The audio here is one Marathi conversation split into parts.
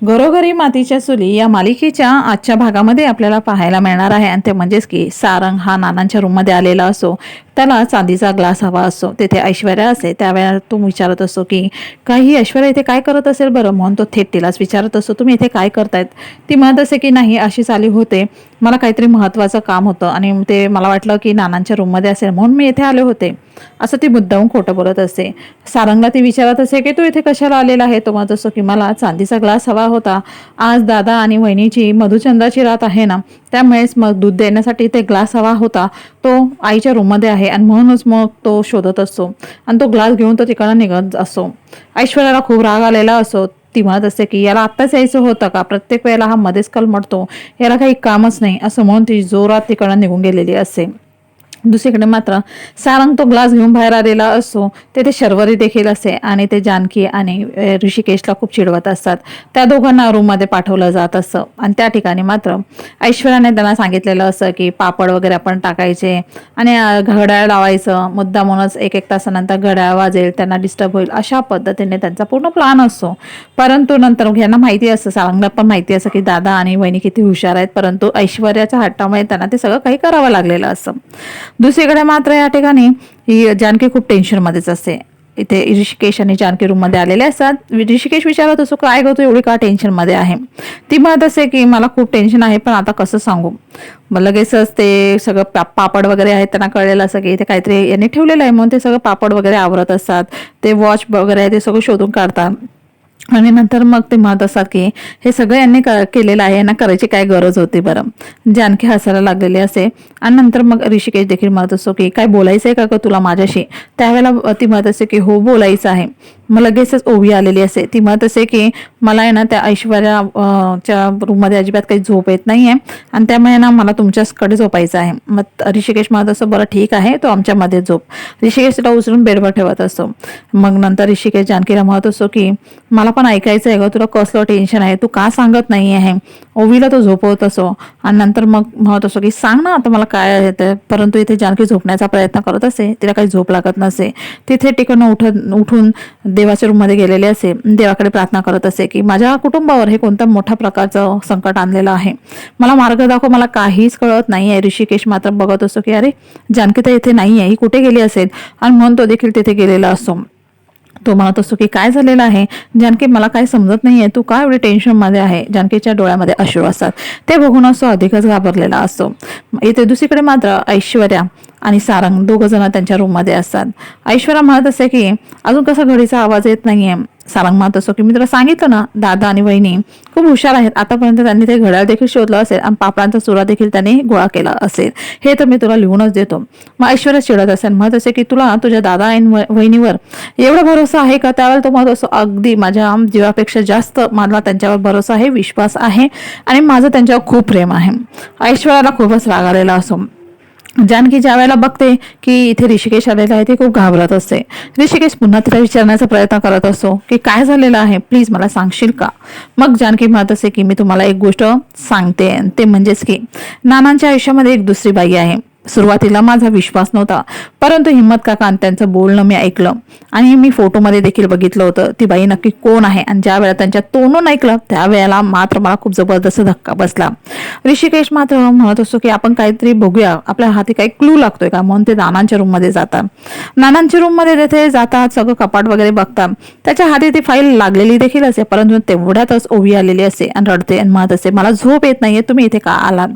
घरोघरी मातीच्या चुली या मालिकेच्या आजच्या भागामध्ये आपल्याला पाहायला मिळणार आहे. आणि ते म्हणजेच की सारंग हा नानांच्या रूममध्ये आलेला असो त्याला चांदीचा ग्लास हवा असो तेथे ऐश्वर्या असे त्यावेळेला तो विचारत असतो की काही ऐश्वर्या इथे काय करत असेल बरं? म्हणून तो थेट तिलाच विचारत असतो तुम्ही इथे काय करतायत? ती म्हणत असे की नाही अशी चाली होते. मला काहीतरी महत्त्वाचं काम होतं आणि ते मला वाटलं की नानांच्या रूममध्ये असेल म्हणून मी इथे आले होते. असं ती मुद्दाहून खोटं बोलत असते. सारंगला ती विचारत असे की तू इथे कशाला आलेला आहे? तो म्हणत असतो की मला चांदीचा ग्लास हवा होता. आज दादा आणि वहिनीची मधुचंद्राची रात आहे ना. त्यामुळेच मग दूध देण्यासाठी ते ग्लास हवा होता. तो आईच्या रूममध्ये आहे आणि म्हणूनच मग तो शोधत असतो. आणि तो ग्लास घेऊन तो तिकडं निघत असतो. ऐश्वर्याला खूप राग आलेला असो ती म्हणत असते की याला आत्ताच यायचं होतं का? प्रत्येक वेळेला हा मध्येच कलमडतो याला काही कामच नाही असं म्हणून ती जोरात तिकडं निघून गेलेली असते दुसरीकडे मात्र सारंग तो ग्लास घेऊन बाहेर आलेला असतो तेथे शर्वरी देखील असे आणि ते जानकी आणि ऋषिकेशला खूप चिडवत असतात. त्या दोघांना रूममध्ये पाठवलं जात असतं आणि त्या ठिकाणी मात्र ऐश्वर्याने त्यांना सांगितलेलं असं की पापड वगैरे आपण टाकायचे आणि घड्याळ लावायचं. मुद्दामूनच एक एक तासानंतर घड्याळ वाजेल त्यांना डिस्टर्ब होईल अशा पद्धतीने त्यांचा पूर्ण प्लान असतो परंतु नंतर यांना माहिती असतं सारंगला पण माहिती असं की दादा आणि वहिनी किती हुशार आहेत परंतु ऐश्वर्याच्या हट्टामुळे त्यांना ते सगळं काही करावं लागलेलं असं. दुसरीकडे मात्र या ठिकाणी ही जानकी खूप टेन्शनमध्येच असते. इथे ऋषिकेश आणि जानकी रूममध्ये आलेले असतात. ऋषिकेश विचारत असो काय गं तू एवढी का टेन्शनमध्ये आहे? ती म्हणत असे की मला खूप टेन्शन आहे पण आता कसं सांगू? मग लगेचच ते सगळं पा पापड वगैरे आहेत त्यांना कळलेलं असं की इथे काहीतरी यांनी ठेवलेलं आहे. म्हणून ते सगळं पापड वगैरे आवरत असतात. ते वॉच वगैरे आहे ते सगळं शोधून काढतात. आणि नंतर मग ते म्हणत असतात की हे सगळं यांनी केलेलं आहे यांना करायची काय गरज होती बरं? जानकी हसायला लागलेली असे. आणि नंतर मग ऋषिकेश देखील म्हणत असतो की काय बोलायचं आहे का ग तुला माझ्याशी? त्यावेळेला ती म्हणत असते की हो बोलायचं आहे. मग लगेचच ओवी आलेली असे. ती म्हणत असे की मला आहे ना त्या ऐश्वर्या च्या रूममध्ये अजिबात काही झोप येत नाही आहे आणि त्यामुळे ना मला तुमच्याचकडे झोपायचं आहे. मग ऋषिकेश म्हणत असतो बरं ठीक आहे तो आमच्यामध्ये झोप. ऋषिकेश तिला उचलून बेडवर ठेवत असतो. मग नंतर ऋषिकेश जानकीला म्हणत असतो की मला पण ऐकायचं आहे ग तुला कसलं टेन्शन आहे? तू का सांगत नाही आहे ओवीला तो झोपवत असो. आणि नंतर मग म्हणत असो की सांग ना आता मला काय आहे ते. परंतु इथे जानकी झोपण्याचा प्रयत्न करत असे. तिला काही झोप लागत नसे. तिथे टिकून उठत उठून देवाच्या रूममध्ये गेलेले असे. देवाकडे प्रार्थना करत असे की माझ्या कुटुंबावर हे कोणता मोठ्या प्रकारचं संकट आणलेलं आहे? मला मार्ग दाखव. मला काहीच कळत नाही आहे ऋषिकेश मात्र बघत असतो की अरे जानकी तर इथे नाही आहे ही कुठे गेली असेल? आणि म्हणून तो देखील तिथे गेलेला असतो तो म्हणत असतो की काय झालेलं आहे? जानकी मला काय समजत नाहीये. तू का एवढी टेन्शनमध्ये आहे? जानकीच्या डोळ्यामध्ये अश्रू असतात. ते बघून असतो अधिकच घाबरलेला असतो. इथे दुसरीकडे मात्र ऐश्वर्या आणि सारंग दोघं जण त्यांच्या रूममध्ये असतात. ऐश्वर्या म्हणत असते की अजून कसा घडीचा आवाज येत नाहीये? सारंग म्हणत असतो की मी तुला सांगितलं ना दादा आणि वहिनी खूप हुशार आहेत. आतापर्यंत त्यांनी ते घड्याळ देखील शोधलं असेल आणि पापडांचा चुरा देखील त्यांनी गोळा केला असेल. हे तर मी तुला लिहूनच देतो. मग ऐश्वर्या चिडत असेल. म्हणत असे की तुला तुझ्या दादा आणि वहिनीवर एवढा भरोसा आहे का? त्यावेळेला तो म्हणत असतो अगदी माझ्या जीवापेक्षा जास्त मला त्यांच्यावर भरोसा आहे विश्वास आहे आणि माझं त्यांच्यावर खूप प्रेम आहे. ऐश्वर्याला खूपच राग आलेला असो. जानकी ज्या वेळेला बघते की इथे ऋषिकेश आलेला आहे ते खूप घाबरत असते. ऋषिकेश पुन्हा तिला विचारण्याचा प्रयत्न करत असतो की काय झालेलं आहे? प्लीज मला सांगशील का? मग जानकी म्हणत असे की मी तुम्हाला एक गोष्ट सांगते आणि ते म्हणजेच की नानांच्या आयुष्यामध्ये एक दुसरी बाई आहे. सुरुवातीला माझा विश्वास नव्हता. परंतु हिम्मत काकांत त्यांचं बोलणं मी ऐकलं. आणि मी फोटोमध्ये देखील बघितलं होतं ती बाई नक्की कोण आहे? आणि ज्या वेळेला त्यांच्या तोंडून ऐकलं त्यावेळेला मात्र मला खूप जबरदस्त धक्का बसला. ऋषिकेश मात्र म्हणत असतो की आपण काहीतरी बघूया. आपल्या हाती काही क्लू लागतोय का? म्हणून ते नानांच्या रूममध्ये जातात. नानांच्या रूममध्ये तिथे जातात सगळं कपाट वगैरे बघतात. त्याच्या हाती ती फाईल लागलेली देखील असे परंतु तेवढ्यातच ओवी आलेली असे आणि रडते आणि म्हणत असे मला झोप येत नाहीये तुम्ही इथे का आलात?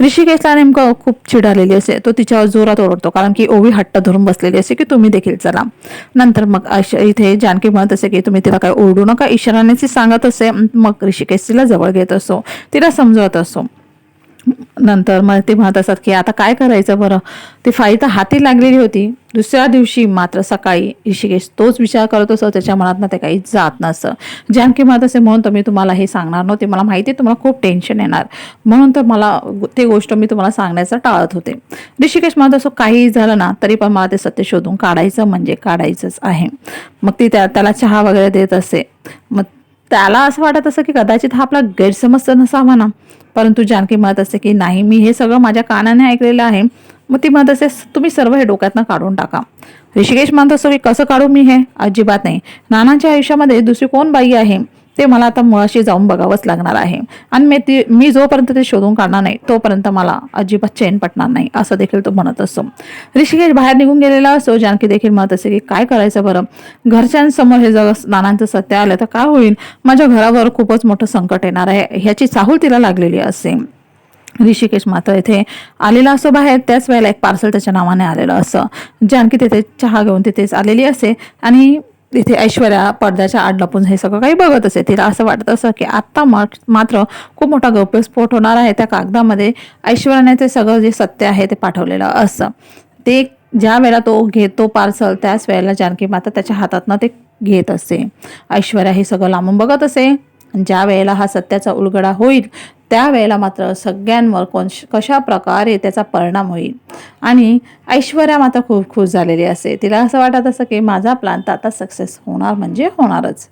ऋषिकेशला नेमकं खूप चिड आलेली असते तो तिच्यावर जोरात ओरडतो. कारण की ओवी हट्ट धरून बसलेली असते की तुम्ही देखील चला. नंतर मग अश- इथे जानकी म्हणत असे की तुम्ही तिला काय ओरडू नका. इशाराने सांगत असे मग ऋषिकेश तिला जवळ घेत असो तिला समजवत असो नंतर मग ते म्हणत असतात की आता काय करायचं बरं? ती फाईल तर हाती लागलेली होती. दुसऱ्या दिवशी मात्र सकाळी ऋषिकेश तोच विचार करत असतो त्याच्या मनात ना ते काही जात नसतं. जानकी म्हणत असे म्हणून तर मी तुम्हाला हे सांगणार नव्हते. मला माहिती आहे तुम्हाला खूप टेन्शन येणार. म्हणून तर मला ते गोष्ट मी तुम्हाला सांगण्याचं टाळत होते. ऋषिकेश म्हणत असो काहीही झालं ना तरी पण मला ते सत्य शोधून काढायचं म्हणजे काढायचंच आहे. मग ती त्या त्याला चहा वगैरे देत असे. मग त्याला असं वाटत असं की कदाचित हा आपला गैरसमज नसावा ना. परंतु जानकी म्हणत असते की नाही मी हे सगळं माझ्या कानाने ऐकलेलं आहे. मग ती म्हणत असते तुम्ही सर्व हे डोक्यातनं काढून टाका. ऋषिकेश म्हणत असतो की कसं काढू मी हे? अजिबात नाही. नानांच्या आयुष्यामध्ये दुसरी कोण बाई आहे? ते मला आता मुळाशी जाऊन बघावंच लागणार आहे. आणि मी ती मी जोपर्यंत ते शोधून काढणार नाही तोपर्यंत मला अजिबात चैन पटणार नाही असं देखील तो म्हणत असतो. ऋषिकेश बाहेर निघून गेलेला असतो. जानकी देखील म्हणत असे की काय करायचं बरं? घरच्यांसमोर हे जग नानांचं सत्य आलं तर काय होईल? माझ्या घरावर खूपच मोठं संकट येणार आहे. ह्याची चाहूल तिला लागलेली असे ऋषिकेश मात्र इथे आलेला असो बाहेर. त्याच वेळेला एक पार्सल त्याच्या नावाने आलेलं असं जानकी तिथे चहा घेऊन तिथेच आलेली असे आणि तिथे ऐश्वर्या पडद्याच्या आड लपून हे सगळं काही बघत असे तिला असं वाटत असं की आत्ता मात्र खूप मोठा गौप्यस्फोट होणार आहे. त्या कागदामध्ये ऐश्वर्याने ते सगळं जे सत्य आहे ते पाठवलेलं असं. ते ज्या वेळेला तो घेतो पार्सल त्याच वेळेला जानकी माता त्याच्या हातातनं ते घेत असे. ऐश्वर्या हे सगळं लांबून बघत असे. ज्या वेळेला हा सत्याचा उलगडा होईल त्यावेळेला मात्र सगळ्यांवर कोण कशा प्रकारे त्याचा परिणाम होईल? आणि ऐश्वर्या मात्र खूप खुश झालेली असे तिला असं वाटत असं की माझा प्लान तर आता सक्सेस होणार म्हणजे होणारच.